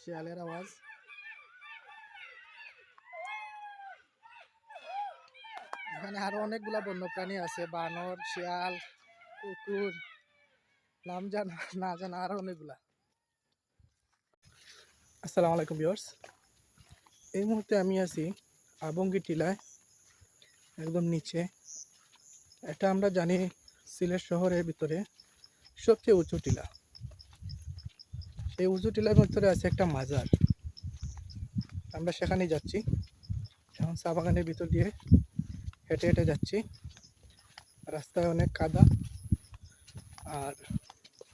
শিয়ালের আওয়াজ। এখানে আরও অনেকগুলা বন্যপ্রাণী আছে, বানর, শিয়াল, কুকুর, নাম জানা, না জানা, আরও অনেকগুলা। আসসালামু আলাইকুম ভিউয়ার্স এই মুহূর্তে আমি আছি আবঙ্গি টিলায়, একদম নিচে। এটা আমরা জানি সিলেট শহরের ভিতরে সবচেয়ে উঁচু টিলা। সেই উঁচু টিলার ভিতরে আছে একটা মাজার। আমরা সেখানে যাচ্ছি। এখন চা বাগানের ভিতর দিয়ে হেঁটে হেঁটে যাচ্ছি। রাস্তায় অনেক কাদা আর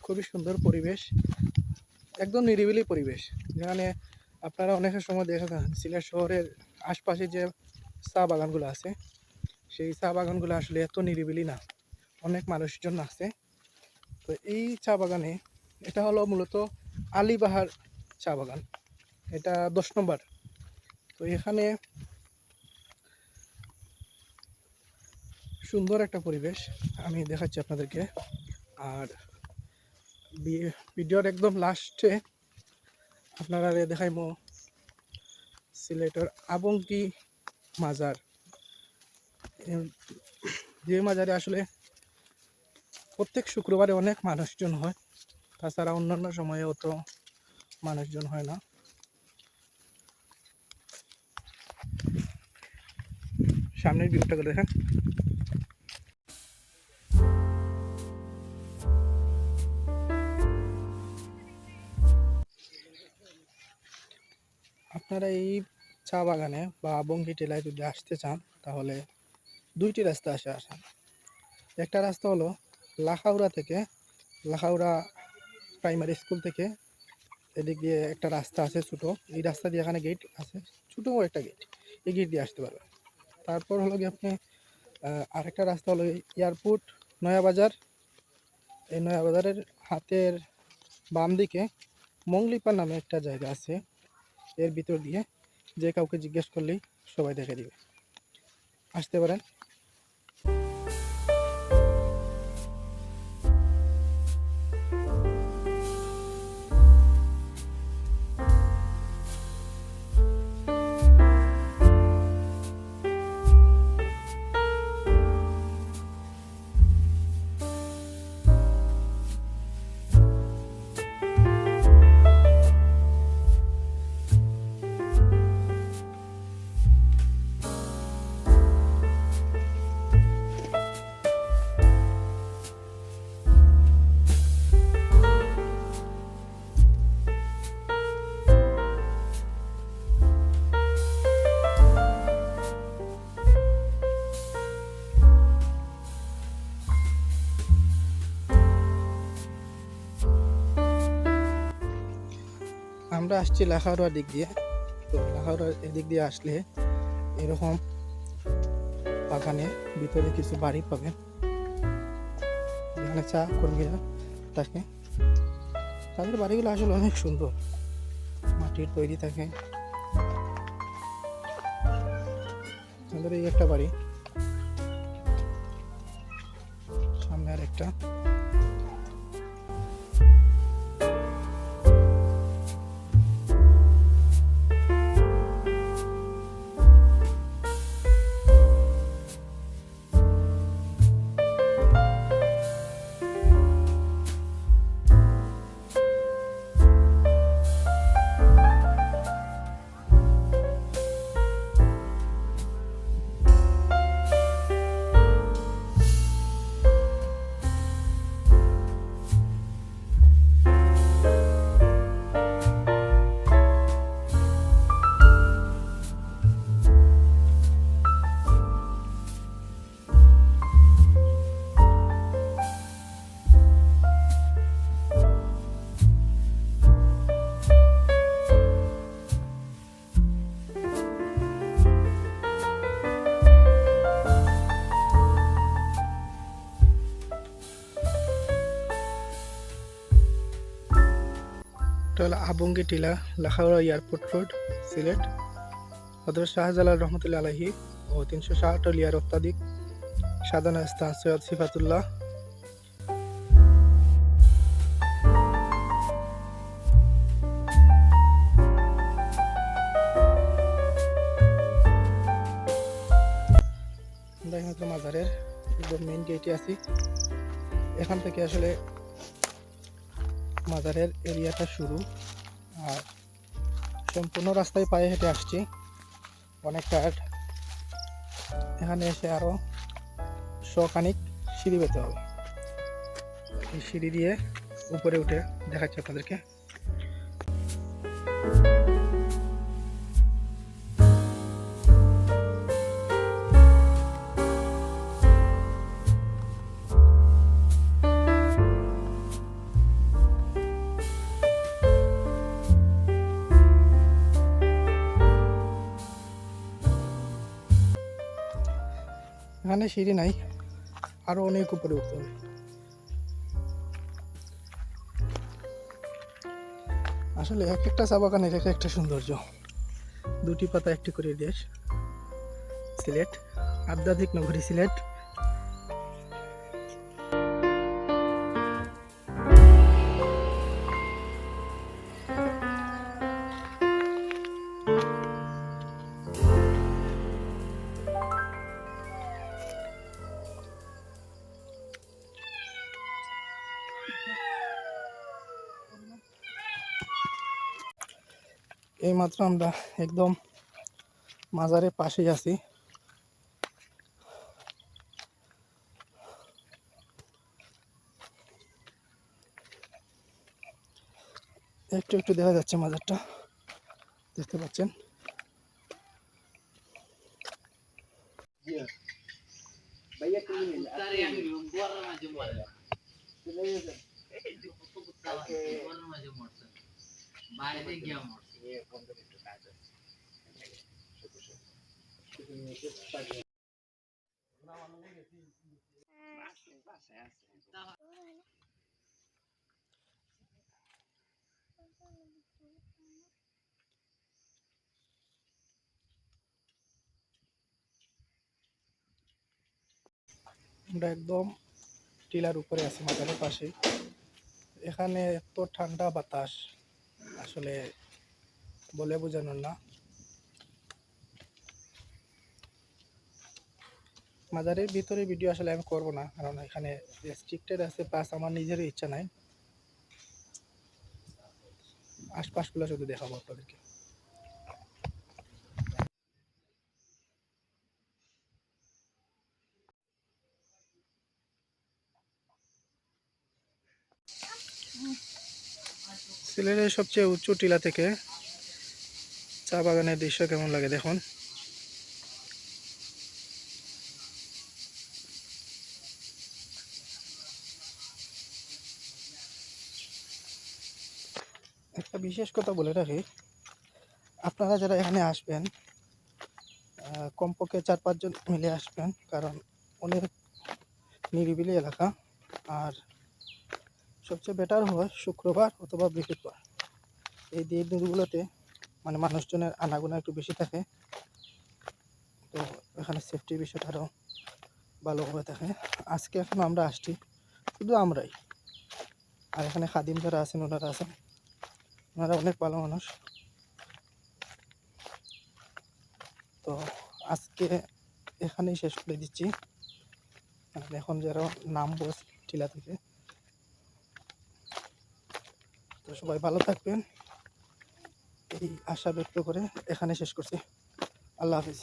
খুবই সুন্দর পরিবেশ, একদম নিরিবিলি পরিবেশ। যেখানে আপনারা অনেকের সময় দেখে থাকেন, সিলেট শহরের আশপাশে যে চা বাগানগুলো আছে, সেই চা বাগানগুলো আসলে এত নিরিবিলি না। অনেক মানুষজন আছে। তো এই চা বাগানে এটা হলো মূলত আলিবাহার চা বাগান। এটা দশ নম্বর। তো এখানে সুন্দর একটা পরিবেশ আমি দেখাচ্ছি আপনাদেরকে। আর ভিডিওর একদম লাস্টে আপনারা দেখাইমো সিলেটের আবঙ্কি মাজার। যে মাজারে আসলে প্রত্যেক শুক্রবারে অনেক মানুষজন হয়। তাছাড়া অন্যান্য সময়ে অত মানুষজন হয় না। সামনের ভিউটা করে দেখেন। আপনারা এই চা বাগানে বা বঙ্গি টেলায় যদি আসতে চান, তাহলে দুইটি রাস্তা আসে আসান। একটা রাস্তা হলো লাখাউড়া থেকে লাখাউড়া প্রাইমারি স্কুল থেকে এদিক দিয়ে একটা রাস্তা আছে ছোটো। এই রাস্তা দিয়ে এখানে গেট আছে। ছোটো একটা গেট এই গেট দিয়ে আসতে পারবেন। তারপর হলো গিয়ে আপনি আরেকটা রাস্তা হলো এয়ারপোর্ট নয়াবাজার। এই নয়াবাজারের হাতের বাম দিকে মংলিপা নামে একটা জায়গা আছে। এর ভিতর দিয়ে যে কাউকে জিজ্ঞেস করলেই সবাই দেখে দিবে। আসতে পারেন। আমরা আসছি লাখাউড়ার দিক দিয়ে। তো লাখাউড়ার এদিক দিয়ে আসলে এরকম বাগানে ভিতরে কিছু বাড়ি পাবেন। যেখানে চা কর্মীরা থাকে। তাদের বাড়িগুলো আসলে অনেক সুন্দর। মাটির তৈরি থাকে। আমাদের এই একটা বাড়ি। সামনে আর একটা হলো আবঙ্গি টিলা, লাখাউড়া এয়ারপোর্ট রোড, সিলেট। হজরত শাহজালাল রহমতুল্লা আলহী ও তিনশো ষাট লিয়ার অত্যাধিক সাদানা স্থান সৈয়দ সিফাতুল্লাহ। মাজারের মেন গেটে আছি। এখান থেকে আসলে মাজারের এরিয়াটা শুরু। আর সম্পূর্ণ রাস্তায় পায়ে হেঁটে আসছি। অনেক টায়ার্ড এখানে এসে আরও শখানিক সিঁড়ি পেতে হবে। এই সিঁড়ি দিয়ে উপরে উঠে দেখাচ্ছি আপনাদেরকে। এখানে সিঁড়ি নাই, আরও অনেক উপরে উঠতে হবে। আসলে এক একটা চা বাগানের এক একটা সৌন্দর্য, দুটি পাতা একটি করে দেশ, সিলেট, আধ্যাত্মিক নগরী সিলেট এইমাত্র আমরা একদম মাজারের পাশেই আছি একটু একটু দেখা যাচ্ছে মাজারটা, দেখতে পাচ্ছেন. বাইরে গিয়া আমরা একদম টিলার উপরে আছি মাজারের পাশে এখানে এত ঠান্ডা বাতাস আসলে বলে বোঝানোর না। মাজারের ভিতরে ভিডিও আসলে আমি করব না, কারণ এখানে রেস্ট্রিক্টেড আছে প্লাস আমার নিজেরও ইচ্ছা নাই। আশপাশগুলো শুধু দেখাবো আপনাদেরকে। সিলেটের সবচেয়ে উঁচু টিলা থেকে চা বাগানের দৃশ্য কেমন লাগে দেখুন। একটা বিশেষ কথা বলে রাখি, আপনারা যারা এখানে আসবেন কমপক্ষে চার পাঁচজন মিলে আসবেন, কারণ অনেক নিরিবিলি এলাকা, আর সবচেয়ে বেটার হয় শুক্রবার অথবা বৃহস্পতিবার। এই দিনগুলোতে মানে মানুষজনের আনাগোনা একটু বেশি থাকে। তো এখানে সেফটির বিষয়টা আরও ভালোভাবে থাকে। আজকে এখন আমরা আসছি শুধু আমরাই। আর এখানে খাদিম যারা আছেন, ওনারা আছেন। ওনারা অনেক ভালো মানুষ। তো আজকে এখানেই শেষ করে দিচ্ছি। এখন যারা নামবো টিলা থেকে। তো সবাই ভালো থাকবেন। এই আশা ব্যক্ত করে এখানে শেষ করছি। আল্লাহ হাফিজ।